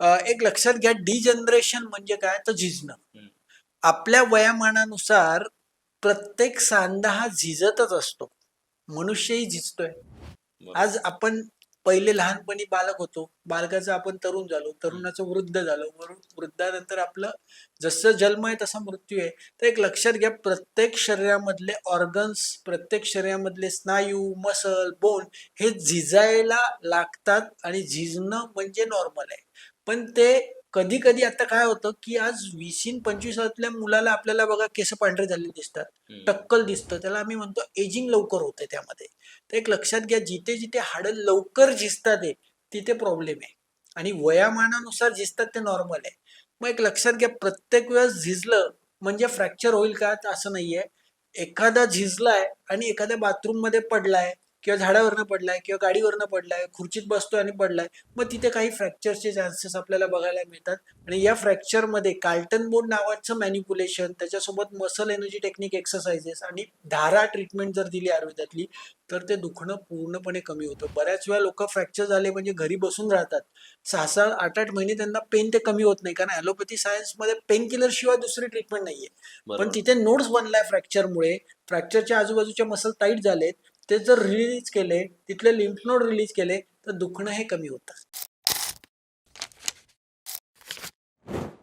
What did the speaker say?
एक लक्षात घ्या डिजनरेशन म्हणजे काय तर झिजणं. आपल्या वयामानानुसार प्रत्येक सांधा हा झिजतच असतो मनुष्यही झिजतोय. आज आपण पहिले लहानपणी बालक होतो. बालकाचं आपण तरुण झालो. तरुणाचं वृद्ध झालो. वृद्धानंतर आपलं जसं जन्म आहे तसा मृत्यू आहे. तर एक लक्षात घ्या प्रत्येक शरीरामधले ऑर्गन्स प्रत्येक शरीरामधले स्नायू मसल बोन हे झिजायला लागतात आणि झिजणं म्हणजे नॉर्मल आहे. पण ते कधी कधी आता काय होतं की आज वीसीन पंचवीसातल्या मुलाला आपल्याला बघा केस पांढरे झालेले दिसतात. टक्कल दिसतं. त्याला आम्ही म्हणतो एजिंग लवकर होते त्यामध्ये. तर एक लक्षात घ्या जिथे जिथे हाडं लवकर झिजतात तिथे प्रॉब्लेम आहे. आणि वयामानानुसार झिजतात ते नॉर्मल आहे. मग एक लक्षात घ्या प्रत्येक वेळेस झिजलं म्हणजे फ्रॅक्चर होईल का? असं नाहीये. एखादा झिजलाय आणि एखाद्या बाथरूममध्ये पडलाय किंवा झाडावरनं पडलाय किंवा गाडीवरनं पडलाय खुर्चीत बसतोय आणि पडलाय मग तिथे काही फ्रॅक्चरचे चान्सेस आपल्याला बघायला मिळतात. आणि या फ्रॅक्चरमध्ये कार्टन बोर्ड नावाचं मॅनिप्युलेशन त्याच्यासोबत मसल एनर्जी टेक्निक एक्सरसाइजेस आणि धारा ट्रीटमेंट जर दिली आयुर्वेदातली तर ते दुखणं पूर्णपणे कमी होतं. बऱ्याच वेळा लोक फ्रॅक्चर झाले म्हणजे घरी बसून राहतात. सहा सहा आठ आठ महिने त्यांना पेन ते कमी होत नाही कारण ॲलोपॅथी सायन्समध्ये पेन किलर शिवाय दुसरी ट्रीटमेंट नाहीये. पण. तिथे नोट्स बनलाय फ्रॅक्चरमुळे फ्रॅक्चरच्या आजूबाजूच्या मसल टाईट झालेत. ते जर रिलीज केले तिथले लिम्फ नोड रिलीज केले तर दुखणं हे कमी होतं